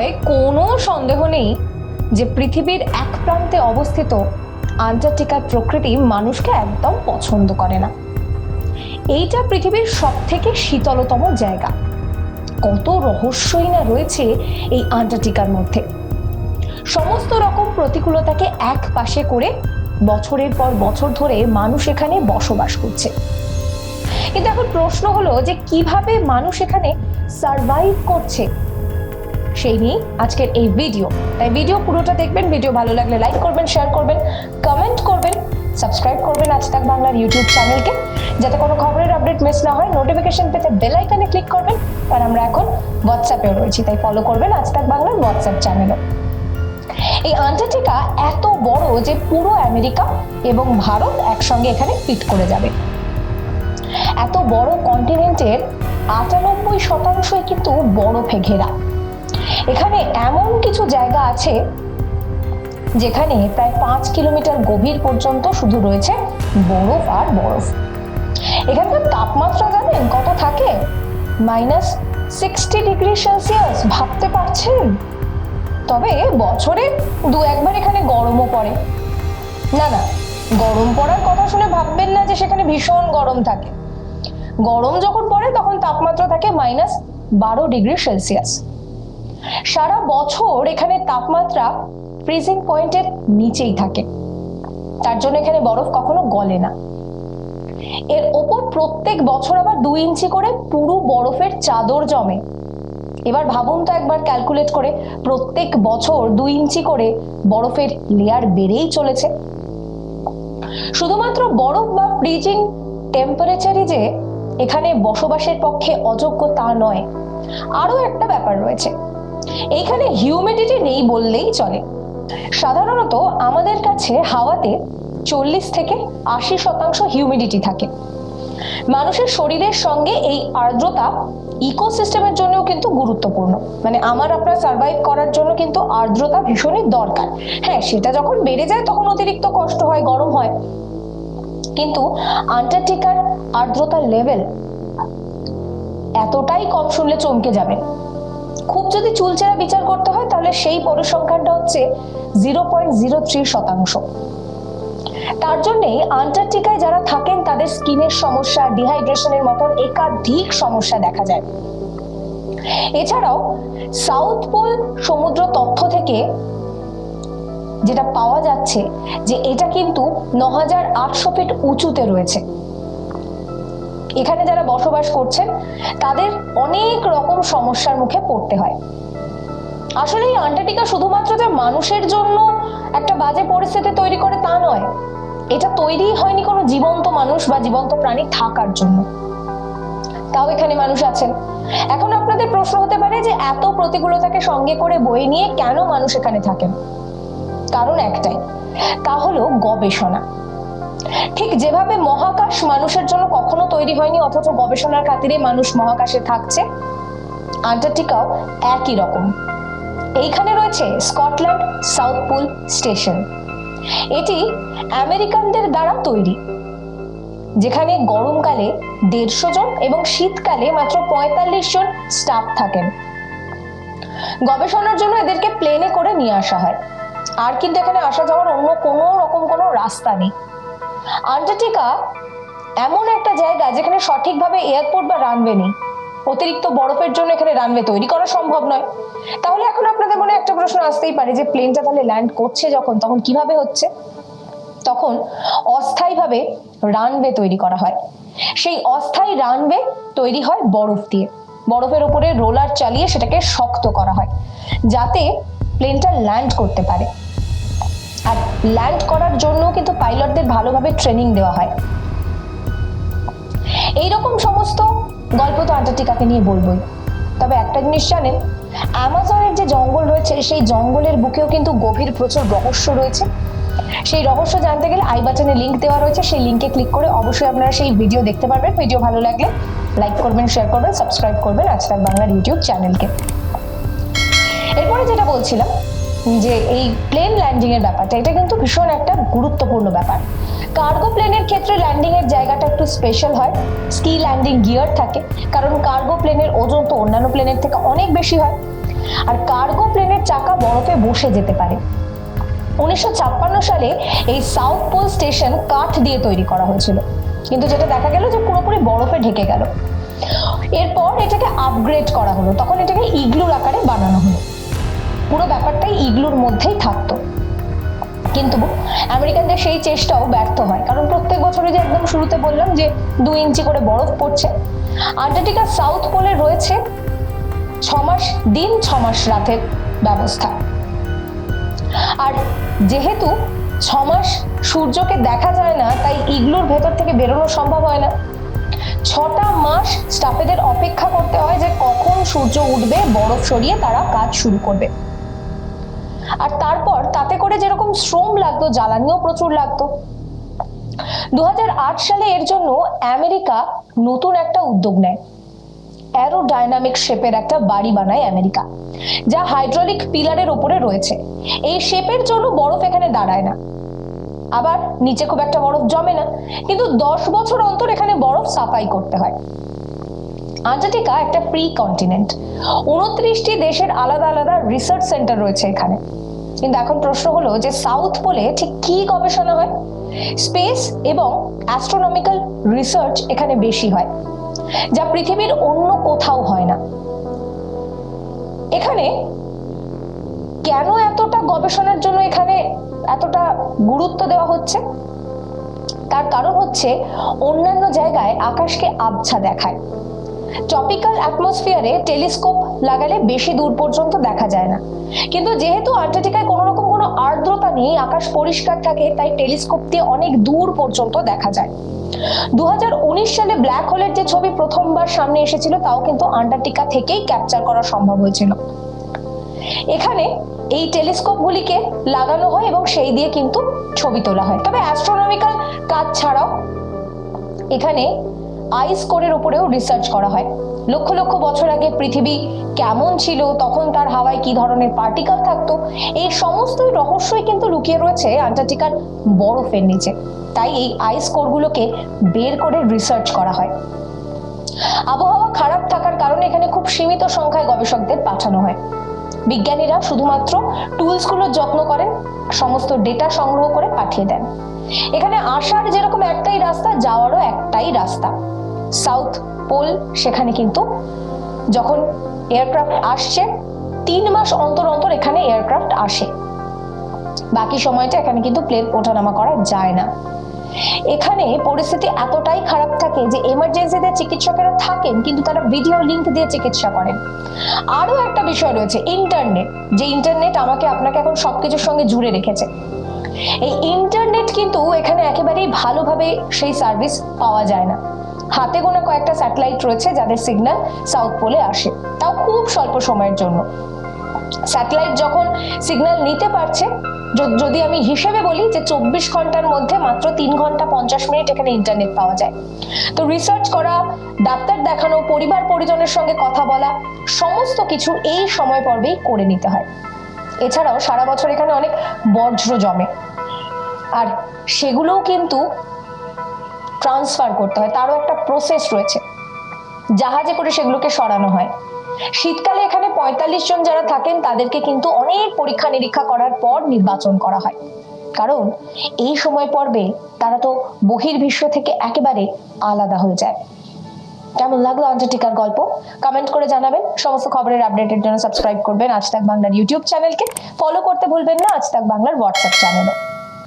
বিষয়ে কোনো সন্দেহ নেই যে পৃথিবীর এক প্রান্তে অবস্থিত আন্টার্কটিকার প্রকৃতি মানুষকে একদম পছন্দ করে না। এইটা পৃথিবীর সব থেকে শীতলতম জায়গা। কত রহস্যই না রয়েছে এই আন্টার্কটিকার মধ্যে। সমস্ত রকম প্রতিকূলতাকে এক পাশে করে বছরের পর বছর ধরে মানুষ এখানে বসবাস করছে। কিন্তু এখন প্রশ্ন হলো যে কীভাবে মানুষ এখানে সার্ভাইভ করছে? সেই নিয়েই আজকের এই ভিডিও তাই ভিডিও পুরোটা দেখবেন ভিডিও ভালো লাগলে লাইক করবেন শেয়ার করবেন কমেন্ট করবেন সাবস্ক্রাইব করবেন আজ তাক বাংলার ইউটিউব চ্যানেলকে যাতে কোনো খবরের আপডেট মিস না হয়। নোটিফিকেশন পেতে বেল আইকনে ক্লিক করবেন, আর আমরা এখন হোয়াটসঅ্যাপেও রয়েছি, তাই ফলো করবেন আজ তাক বাংলার হোয়াটসঅ্যাপ চ্যানেলও এই আন্টার্কটিকা এত বড় যে পুরো আমেরিকা এবং ভারত একসঙ্গে এখানে ফিট করে যাবে। এত বড় কন্টিনেন্টের আটানব্বই শতাংশই কিন্তু বরফে ঘেরা। এখানে এমন কিছু জায়গা আছে যেখানে প্রায় পাঁচ কিলোমিটার গভীর পর্যন্ত শুধু রয়েছে বরফ আর বরফ। এখানকার তাপমাত্রা জানেন কত থাকে? মাইনাস সিক্সটি ডিগ্রি সেলসিয়াস, ভাবতে পারছেন? তবে বছরে দু একবার এখানে গরমও পড়ে। না না, গরম পড়ার কথা শুনে ভাববেন না যে সেখানে ভীষণ গরম থাকে। গরম যখন পড়ে তখন তাপমাত্রা থাকে মাইনাস বারো ডিগ্রি সেলসিয়াস। সারা বছর এখানে তাপমাত্রা ফ্রিজিং পয়েন্টের নিচেই থাকে। তার জন্য এখানে বরফ কখনো গলে না। এর ওপর প্রত্যেক বছর আবার দুই ইঞ্চি করে পুরো বরফের চাদর জমে। এবার ভাবুন তো একবার ক্যালকুলেট করে প্রত্যেক বছর দুই ইঞ্চি করে বরফের লেয়ার বেড়েই চলেছে। শুধুমাত্র বরফ বা ফ্রিজিং টেম্পারেচারই যে এখানে বসবাসের পক্ষে অযোগ্য তা নয়, আরও একটা ব্যাপার রয়েছে। এইখানে হিউমিডিটি নেই বললেই চলে। সাধারণত আমাদের কাছে হাওয়াতে চল্লিশ থেকে আশি শতাংশ হিউমিডিটি থাকে। মানুষের শরীরের সঙ্গে এই আর্দ্রতা ইকোসিস্টেমের জন্যও কিন্তু গুরুত্বপূর্ণ। মানে আমার আপনার সার্ভাইভ করার জন্য কিন্তু আর্দ্রতা ভীষণই দরকার। হ্যাঁ সেটা যখন বেড়ে যায় তখন অতিরিক্ত কষ্ট হয়, গরম হয়। কিন্তু আন্টার্কটিকার আর্দ্রতার লেভেল এতটাই কম শুনলে চমকে যাবে। খুব যদি চুলচেরা বিচার করতে হয়, তাহলে সেই পরিসংখ্যানটা হচ্ছে জিরো পয়েন্ট জিরো থ্রি শতাংশ। তার জন্যই আন্টার্কটিকায় যারা থাকেন, তাদের স্কিনের সমস্যা, ডিহাইড্রেশনের মতন একাধিক সমস্যা দেখা যায়। এছাড়াও সাউথ পোল সমুদ্র তথ্য থেকে যেটা পাওয়া যাচ্ছে যে এটা কিন্তু ন হাজার আটশো ফিট উঁচুতে রয়েছে। এখানে যারা বসবাস করছেন, তাদের অনেক রকম সমস্যার মুখে পড়তে হয়। আসলে এই আন্টার্কটিকা শুধুমাত্র যে মানুষের জন্য একটা বাজে পরিস্থিতি তৈরি করে তা নয়, এটা তৈরি হয়নি কোনো জীবন্ত মানুষ বা জীবন্ত প্রাণী থাকার জন্য। তাও এখানে মানুষ আছেন। এখন আপনাদের প্রশ্ন হতে পারে যে এত প্রতিকূলতাকে সঙ্গে করে বয়ে নিয়ে কেন মানুষ এখানে থাকেন? কারণ একটাই, তা হলো গবেষণা। ঠিক যেভাবে মহাকাশ মানুষের জন্য কখনো তৈরি হয়নি, অথচ গবেষণার খাতিরে মানুষ মহাকাশে থাকছে, আন্টার্কটিকাও একই রকম। এইখানে রয়েছে স্কটল্যান্ড সাউথ পোল স্টেশন। এটি আমেরিকানদের দ্বারা তৈরি, যেখানে গরমকালে দেড়শো জন এবং শীতকালে মাত্র পঁয়তাল্লিশ জন স্টাফ থাকেন। গবেষণার জন্য এদেরকে প্লেনে করে নিয়ে আসা হয়। আর কিন্তু এখানে আসা যাওয়ার অন্য কোনো রকম কোনো রাস্তা নেই। আন্টার্কটিকা এমন একটা জায়গা যেখানে সঠিকভাবে এয়ারপোর্ট বা রানওয়ে নেই অতিরিক্ত বরফের জন্য এখানে রানওয়ে তৈরি করা সম্ভব নয়। তাহলে এখন আপনাদের মনে একটা প্রশ্ন আসতেই পারে যে প্লেনটা তাহলে ল্যান্ড করছে যখন, তখন কীভাবে হচ্ছে? তখন অস্থায়ীভাবে রানওয়ে তৈরি করা হয়। সেই অস্থায়ী রানওয়ে তৈরি হয় বরফ দিয়ে। বরফের উপরে রোলার চালিয়ে সেটাকে শক্ত করা হয়। যাতে প্লেনটা ল্যান্ড করতে পারে। আর ল্যান্ড করার জন্য কিন্তু পাইলটদের ভালোভাবে ট্রেনিং দেওয়া হয়। এইরকম সমস্ত গল্প তো আন্টার্কটিকাকে নিয়ে বলবোই। তবে একটা জিনিস জানেন অ্যামাজনের যে জঙ্গল রয়েছে, সেই জঙ্গলের বুকেও কিন্তু গভীর প্রচুর রহস্য রয়েছে। সেই রহস্য জানতে গেলে আই বাটনে লিঙ্ক দেওয়া রয়েছে, সেই লিঙ্কে ক্লিক করে অবশ্যই আপনারা সেই ভিডিও দেখতে পারবেন। ভিডিও ভালো লাগলে লাইক করবেন শেয়ার করবেন সাবস্ক্রাইব করবেন আজকাল বাংলার ইউটিউব চ্যানেলকে এরপরে যেটা বলছিলাম যে এই প্লেন ল্যান্ডিং এর ব্যাপারটা, এটা কিন্তু ভীষণ একটা গুরুত্বপূর্ণ ব্যাপার। কার্গো প্লেনের ক্ষেত্রে ল্যান্ডিং এর জায়গাটা একটু স্পেশাল হয়। স্কি ল্যান্ডিং গিয়ার থাকে, কারণ কার্গো প্লেনের ওজন তো অন্যান্য প্লেনের থেকে অনেক বেশি হয়। আর কার্গো প্লেনের চাকা বরফে বসে যেতে পারে। উনিশশো ছাপ্পান্ন সালে এই সাউথ পোল স্টেশন কাঠ দিয়ে তৈরি করা হয়েছিল। কিন্তু যেটা দেখা গেল যে পুরোপুরি বরফে ঢেকে গেল। এরপর এটাকে আপগ্রেড করা হলো। তখন এটাকে ইগলুর আকারে বানানো হলো। পুরো ব্যাপারটাই ইগলুর মধ্যেই থাকতো। কিন্তু আমেরিকানদের সেই চেষ্টাও ব্যর্থ হয়। কারণ প্রত্যেক বছরে যে একদম শুরুতে বললাম যে দু ইঞ্চি করে বরফ পড়ছে। আন্টার্কটিকা সাউথ পোলে রয়েছে ছ মাস দিন ছ মাস রাতের ব্যবস্থা। আর যেহেতু ছ মাস সূর্যকে দেখা যায় না, তাই ইগলুর ভেতর থেকে বেরোনো সম্ভব হয় না। ছটা মাস স্টাফেদের অপেক্ষা করতে হয় যে কখন সূর্য উঠবে, বরফ সরিয়ে তারা কাজ শুরু করবে। আর তারপর তাতে করে যেরকম শ্রম লাগতো, জ্বালানিও প্রচুর লাগতো। দু সালে এর জন্য আমেরিকা নতুন একটা উদ্যোগ নেয়। অ্যারোডাইনামিক শেপের একটা বাড়ি বানায় আমেরিকা, যা হাইড্রোলিক পিলারের উপরে রয়েছে। এই শেপের জন্য বরফ এখানে দাঁড়ায় না। আবার নিচে খুব একটা বরফ জমে না, কিন্তু দশ বছর অন্তর এখানে বরফ সাফাই করতে হয়। আন্টার্কটিকা একটা প্রি কন্টিনেন্ট উনত্রিশটি দেশের আলাদা আলাদা রিসার্চ সেন্টার রয়েছে এখানে। কিন্তু এখন প্রশ্ন হলো যে সাউথ পোলে ঠিক কি গবেষণা হয়? স্পেস এবং অ্যাস্ট্রোনমিক্যাল রিসার্চ এখানে বেশি হয়, যা পৃথিবীর অন্য কোথাও হয় না। এখানে কেন এতটা গবেষণার জন্য এখানে এতটা গুরুত্ব দেওয়া হচ্ছে? তার কারণ হচ্ছে অন্যান্য জায়গায় আকাশকে আবছা দেখায়। টপিক্যাল অ্যাটমসফিয়ারে টেলিস্কোপ লাগালে বেশি দূর পর্যন্ত দেখা যায় না। কিন্তু যেহেতু আন্টার্কটিকায় কোনো রকম কোনো আর্দ্রতা নেই, আকাশ পরিষ্কার থাকে, তাই টেলিস্কোপ দিয়ে অনেক দূর পর্যন্ত দেখা যায়। দু সালে ব্ল্যাক হোলের যে ছবি প্রথমবার সামনে এসেছিল, তাও কিন্তু আন্টার্কটিকা থেকেই ক্যাপচার করা সম্ভব হয়েছিল। এখানে এই টেলিস্কোপগুলিকে লাগানো হয় এবং সেই দিয়ে কিন্তু ছবি তোলা হয়। তবে অ্যাস্ট্রোনমিক্যাল কাজ ছাড়াও এখানে আইস কোরের উপরেও রিসার্চ করা হয়। লক্ষ লক্ষ বছর আগে পৃথিবী কেমন ছিল, তখন তার হাওয়ায় কি ধরনের পার্টিকেল থাকতো, এই সমস্ত রহস্যই কিন্তু লুকিয়ে রয়েছে আন্টার্কটিকার বরফের নিচে। তাই এই আইস কোরগুলোকে বের করে রিসার্চ করা হয়। আবহাওয়া খারাপ থাকার কারণে এখানে খুব সীমিত সংখ্যায় গবেষকদের পাঠানো হয়। বিজ্ঞানীরা শুধুমাত্র টুলসগুলোর যত্ন করেন, সমস্ত ডেটা সংগ্রহ করে পাঠিয়ে দেন। এখানে আসার যেরকম একটাই রাস্তা, যাওয়ারও একটাই রাস্তা। সাউথ পোল সেখানে কিন্তু যখন এয়ারক্রাফট আসছে, তিন মাস অন্তর অন্তর এখানে এয়ারক্রাফট আসে। বাকি সময়টা এখানে কিন্তু প্লেন ওঠানামা করা যায় না। এখানে পরিস্থিতি এতটাই খারাপ থাকে যে এমার্জেন্সিতে চিকিৎসকেরা থাকেন, কিন্তু তারা ভিডিও লিংক দিয়ে চিকিৎসা করেন। আরও একটা বিষয় রয়েছে, ইন্টারনেট। যে ইন্টারনেট আমাকে আপনাকে এখন সবকিছুর সঙ্গে জুড়ে রেখেছে। এই ইন্টারনেট কিন্তু এখানে একেবারেই ভালোভাবে সেই সার্ভিস পাওয়া যায় না। হাতে গোনা কয়েকটা স্যাটেলাইট রয়েছে যাদের সিগন্যাল সাউথ পোলে আসে, তাও খুব স্বল্প সময়ের জন্য। স্যাটেলাইট যখন সিগন্যাল নিতে পারছে যদি আমি হিসেবে বলি যে চব্বিশ ঘণ্টার মধ্যে মাত্র তিন ঘণ্টা পঞ্চাশ মিনিট এখানে ইন্টারনেট পাওয়া যায়। তো রিসার্চ করা, ডাক্তার দেখানো, পরিবার পরিজনের সঙ্গে কথা বলা, সমস্ত কিছু এই সময় পর্বেই করে নিতে হয়। এছাড়াও সারা বছর এখানে অনেক বজ্র জমে। আর সেগুলোও কিন্তু ট্রান্সফার করতে হয়, তারও একটা প্রসেস রয়েছে। জাহাজে করে সেগুলোকে সরানো হয়। শীতকালে এখানে পঁয়তাল্লিশ জন যারা থাকেন, তাদেরকে কিন্তু অনেক পরীক্ষা নিরীক্ষা করার পর নির্বাচন করা হয়। কারণ এই সময় পর্বে তারা তো বহির্বিশ্ব থেকে একেবারে আলাদা হয়ে যায়। কেমন লাগল আন্টার্কটিকার গল্প? কমেন্ট করে জানাবেন। সমস্ত খবরের আপডেটের জন্য সাবস্ক্রাইব করবেন। আজ তাক বাংলার ইউটিউব চ্যানেলকে ফলো করতে ভুলবেন না। আজ তাক বাংলার হোয়াটসঅ্যাপ চ্যানেলও